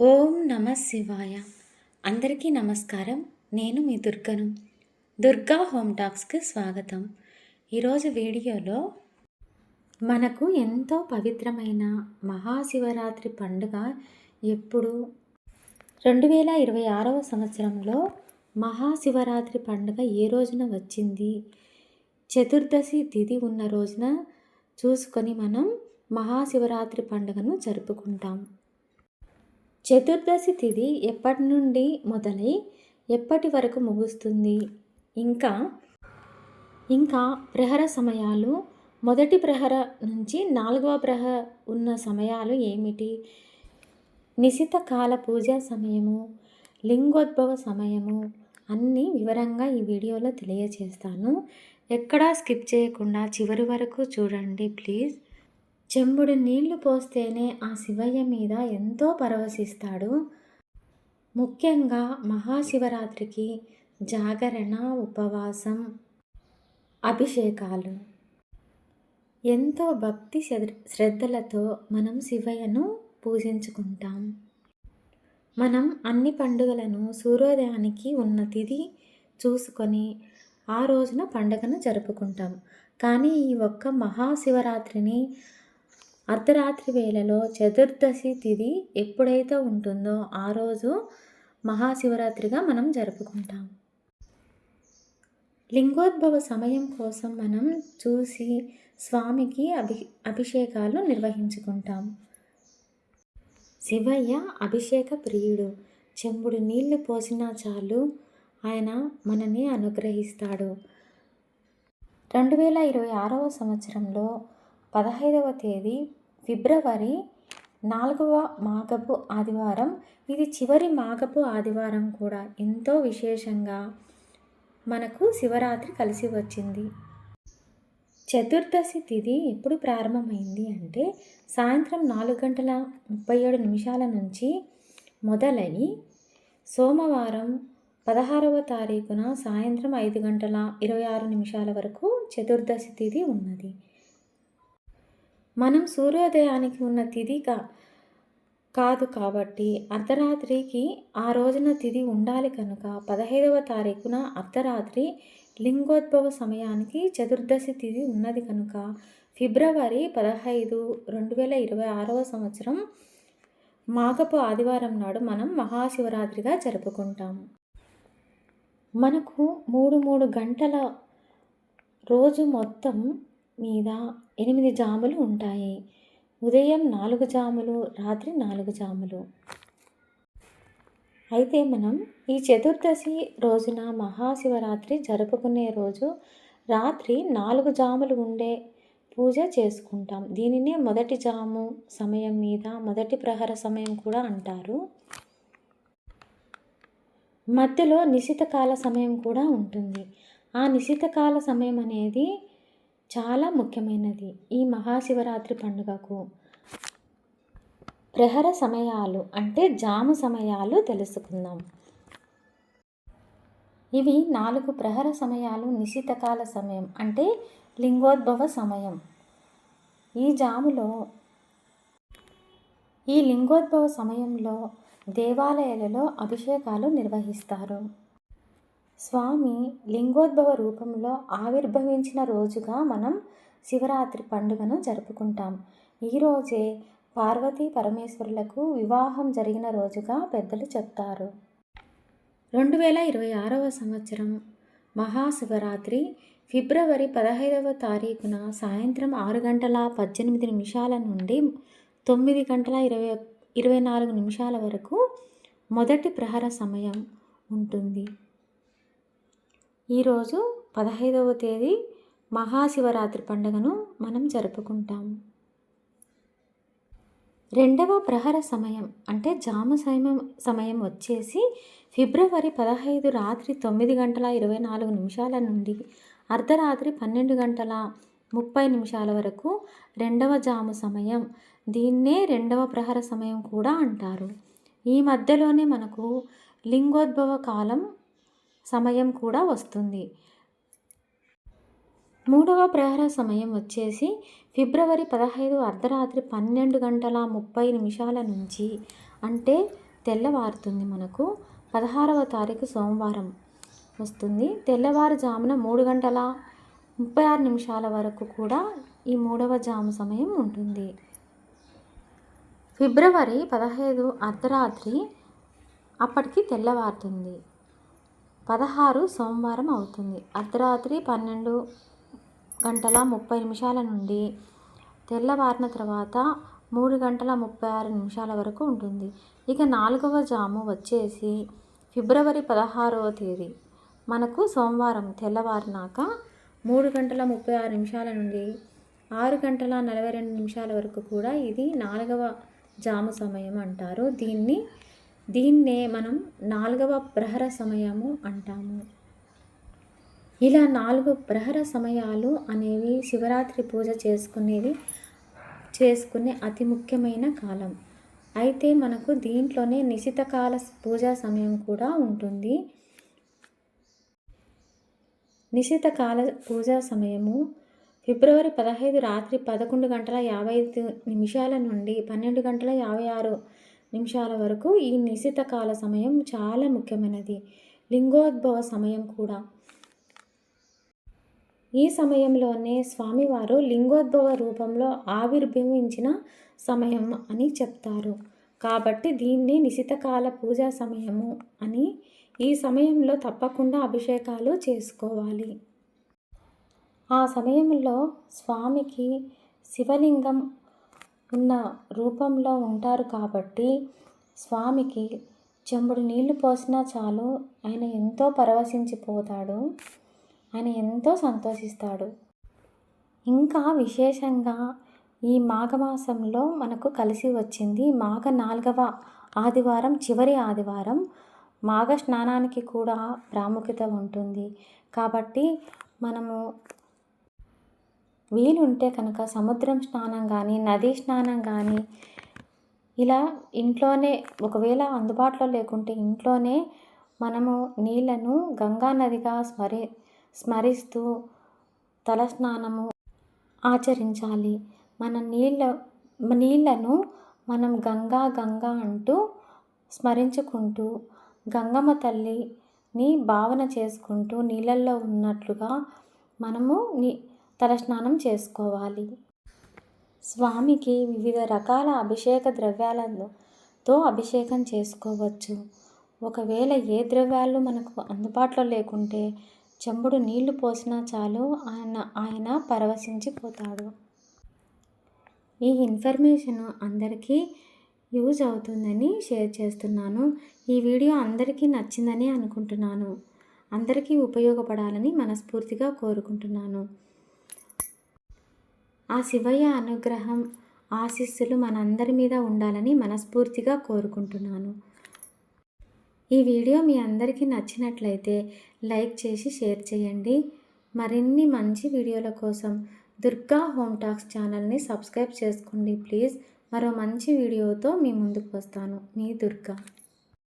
ఓం నమ శివాయ. అందరికీ నమస్కారం. నేను మీ దుర్గను. దుర్గా హోమ్ టాక్స్కి స్వాగతం. ఈరోజు వీడియోలో మనకు ఎంతో పవిత్రమైన మహాశివరాత్రి పండుగ ఎప్పుడు? రెండు వేల ఇరవై ఆరవ సంవత్సరంలో మహాశివరాత్రి పండుగ ఏ రోజున వచ్చింది? చతుర్దశి తిథి ఉన్న రోజున చూసుకొని మనం మహాశివరాత్రి పండుగను జరుపుకుంటాం. చతుర్దశి తిథి ఎప్పటి నుండి మొదలై ఎప్పటి వరకు ముగుస్తుంది? ఇంకా ఇంకా ప్రహర సమయాలు మొదటి ప్రహర నుంచి నాలుగవ ప్రహర ఉన్న సమయాలు ఏమిటి? నిశిత కాల పూజా సమయము లింగోద్భవ సమయము అన్నీ వివరంగా ఈ వీడియోలో తెలియజేస్తాను ఎక్కడా స్కిప్ చేయకుండా చివరి వరకు చూడండి ప్లీజ్. చెంబుడు నీళ్ళు పోస్తేనే ఆ శివయ్య మీద ఎంతో పరవశిస్తాడు. ముఖ్యంగా మహాశివరాత్రికి జాగరణ ఉపవాసం అభిషేకాలు. ఎంతో భక్తి శ్రద్ధలతో మనం శివయ్యను పూజించుకుంటాం. మనం అన్ని పండుగలను సూర్యోదయానికి ఉన్న తిథి చూసుకొని ఆ రోజున పండుగను జరుపుకుంటాం. కానీ ఈ ఒక్క మహాశివరాత్రిని అర్ధరాత్రి వేళలో చతుర్దశి తిథి ఎప్పుడైతే ఉంటుందో ఆ రోజు మహాశివరాత్రిగా మనం జరుపుకుంటాం. లింగోద్భవ సమయం కోసం మనం చూసి స్వామికి అభి అభిషేకాలు నిర్వహించుకుంటాం. శివయ్య అభిషేక ప్రియుడు. చెంబుడు నీళ్ళు పోసినా చాలు ఆయన మనని అనుగ్రహిస్తాడు. రెండు వేల ఇరవై ఆరవ సంవత్సరంలో పదహైదవ తేదీ ఫిబ్రవరి నాలుగవ మాఘపు ఆదివారం. ఇది చివరి మాఘపు ఆదివారం కూడా. ఎంతో విశేషంగా మనకు శివరాత్రి కలిసి వచ్చింది. చతుర్దశి తిథి ఎప్పుడు ప్రారంభమైంది అంటే సాయంత్రం నాలుగు గంటల ముప్పై ఏడు నిమిషాల నుంచి మొదలై సోమవారం పదహారవ తారీఖున సాయంత్రం ఐదు గంటల ఇరవై ఆరు నిమిషాల వరకు చతుర్దశి తిథి ఉన్నది. మనం సూర్యోదయానికి ఉన్న తిథి కా కాదు కాబట్టి అర్ధరాత్రికి ఆ రోజున తిథి ఉండాలి కనుక పదహైదవ తారీఖున అర్ధరాత్రి లింగోద్భవ సమయానికి చతుర్దశి తిథి ఉన్నది కనుక ఫిబ్రవరి పదహైదు రెండు వేల ఇరవై ఆరవ సంవత్సరం మాఘపు ఆదివారం నాడు మనం మహాశివరాత్రిగా జరుపుకుంటాము మనకు మూడు మూడు గంటల రోజు మొత్తం మీద ఎనిమిది జాములు ఉంటాయి. ఉదయం నాలుగు జాములు రాత్రి నాలుగు జాములు. అయితే మనం ఈ చతుర్దశి రోజున మహాశివరాత్రి జరుపుకునే రోజు రాత్రి నాలుగు జాములు ఉండే పూజ చేసుకుంటాం. దీనినే మొదటి జాము సమయం మీద మొదటి ప్రహర సమయం కూడా అంటారు. మధ్యలో నిశితకాల సమయం కూడా ఉంటుంది. ఆ నిశితకాల సమయం అనేది చాలా ముఖ్యమైనది ఈ మహాశివరాత్రి పండుగకు. ప్రహర సమయాలు అంటే జాము సమయాలు తెలుసుకుందాం. ఇవి నాలుగు ప్రహర సమయాలు నిశితకాల సమయం అంటే లింగోద్భవ సమయం. ఈ జాములో ఈ లింగోద్భవ సమయంలో దేవాలయాలలో అభిషేకాలు నిర్వహిస్తారు. స్వామి లింగోద్భవ రూపంలో ఆవిర్భవించిన రోజుగా మనం శివరాత్రి పండుగను జరుపుకుంటాం. ఈరోజే పార్వతీ పరమేశ్వరులకు వివాహం జరిగిన రోజుగా పెద్దలు చెప్తారు. రెండు వేల ఇరవై ఆరవ సంవత్సరం మహాశివరాత్రి ఫిబ్రవరి పదహైదవ తారీఖున సాయంత్రం ఆరు గంటల పద్దెనిమిది నిమిషాల నుండి తొమ్మిది గంటల ఇరవై ఇరవై నాలుగు నిమిషాల వరకు మొదటి ప్రహర సమయం ఉంటుంది. ఈరోజు పదహైదవ తేదీ మహాశివరాత్రి పండుగను మనం జరుపుకుంటాం. రెండవ ప్రహర సమయం అంటే జామ సమయం సమయం వచ్చేసి ఫిబ్రవరి పదహైదు రాత్రి తొమ్మిది గంటల ఇరవై నాలుగు నిమిషాల నుండి అర్ధరాత్రి పన్నెండు గంటల ముప్పై నిమిషాల వరకు రెండవ జాము సమయం. దీన్నే రెండవ ప్రహర సమయం కూడా అంటారు. ఈ మధ్యలోనే మనకు లింగోద్భవ కాలం సమయం కూడా వస్తుంది. మూడవ ప్రహర సమయం వచ్చేసి ఫిబ్రవరి పదహైదు అర్ధరాత్రి పన్నెండు గంటల ముప్పై నిమిషాల నుంచి అంటే తెల్లవారుతుంది మనకు. పదహారవ తారీఖు సోమవారం వస్తుంది. తెల్లవారుజామున మూడు గంటల ముప్పై ఆరు నిమిషాల వరకు కూడా ఈ మూడవ జాము సమయం ఉంటుంది. ఫిబ్రవరి పదహైదు అర్ధరాత్రి అప్పటికి తెల్లవారుతుంది. పదహారు సోమవారం అవుతుంది. అర్ధరాత్రి పన్నెండు గంటల ముప్పై నిమిషాల నుండి తెల్లవారిన తర్వాత మూడు గంటల ముప్పై ఆరు నిమిషాల వరకు ఉంటుంది. ఇక నాలుగవ జాము వచ్చేసి ఫిబ్రవరి పదహారవ తేదీ. మనకు సోమవారం తెల్లవారినాక మూడు గంటల ముప్పై ఆరు నిమిషాల నుండి ఆరు గంటల నలభై రెండు నిమిషాల వరకు కూడా ఇది నాలుగవ జాము సమయం అంటారు. దీన్ని దీన్నే మనం నాలుగవ ప్రహర సమయము అంటాము. ఇలా నాలుగు ప్రహర సమయాలు అనేవి శివరాత్రి పూజ చేసుకునేది చేసుకునే అతి ముఖ్యమైన కాలం. అయితే మనకు దీంట్లోనే నిశితకాల పూజా సమయం కూడా ఉంటుంది. నిశితకాల పూజా సమయము ఫిబ్రవరి పదహైదు రాత్రి పదకొండు గంటల యాభై ఐదు నిమిషాల నుండి పన్నెండు గంటల యాభై ఆరు నిమిషాల వరకు ఈ నిశితకాల సమయం చాలా ముఖ్యమైనది. లింగోద్భవ సమయం కూడా. ఈ సమయంలోనే స్వామివారు లింగోద్భవ రూపంలో ఆవిర్భవించిన సమయం అని చెప్తారు. కాబట్టి దీన్ని నిశితకాల పూజా సమయము అని ఈ సమయంలో తప్పకుండా అభిషేకాలు చేసుకోవాలి. ఆ సమయంలో స్వామికి శివలింగం ఉన్న రూపంలో ఉంటారు కాబట్టి స్వామికి చెంబుడు నీళ్ళు పోసినా చాలు ఆయన ఎంతో పరవశించిపోతాడు. ఆయన ఎంతో సంతోషిస్తాడు. ఇంకా విశేషంగా ఈ మాఘమాసంలో మనకు కలిసి వచ్చింది మాఘ నాలుగవ ఆదివారం చివరి ఆదివారం. మాఘ స్నానానికి కూడా ప్రాముఖ్యత ఉంటుంది. కాబట్టి మనము వీలుంటే కనుక సముద్రం స్నానం కానీ నదీ స్నానం కానీ ఇలా ఇంట్లోనే ఒకవేళ అందుబాటులో లేకుంటే ఇంట్లోనే మనము నీళ్ళను గంగా నదిగా స్మరి స్మరిస్తూ తలస్నానము ఆచరించాలి. మన నీళ్ళ నీళ్ళను మనం గంగా గంగా అంటూ స్మరించుకుంటూ గంగమ్మ తల్లిని భావన చేసుకుంటూ నీళ్ళల్లో ఉన్నట్లుగా మనము నీ తలస్నానం చేసుకోవాలి. స్వామికి వివిధ రకాల అభిషేక ద్రవ్యాలతో అభిషేకం చేసుకోవచ్చు. ఒకవేళ ఏ ద్రవ్యాలు మనకు అందుబాటులో లేకుంటే చెంబుడు నీళ్ళు పోసినా చాలు ఆయన ఆయన పరవశించిపోతాడు ఈ ఇన్ఫర్మేషన్ అందరికీ యూజ్ అవుతుందని షేర్ చేస్తున్నాను. ఈ వీడియో అందరికీ నచ్చిందని అనుకుంటున్నాను. అందరికీ ఉపయోగపడాలని మనస్ఫూర్తిగా కోరుకుంటున్నాను. ఆ శివయ్య అనుగ్రహం ఆశీస్సులు మనందరి మీద ఉండాలని మనస్ఫూర్తిగా కోరుకుంటున్నాను. ఈ వీడియో మీ అందరికీ నచ్చినట్లయితే లైక్ చేసి షేర్ చేయండి. మరిన్ని మంచి వీడియోల కోసం దుర్గా హోమ్ టాక్స్ ఛానల్ని సబ్స్క్రైబ్ చేసుకోండి ప్లీజ్. మరో మంచి వీడియోతో మీ ముందుకు వస్తాను. మీ దుర్గా.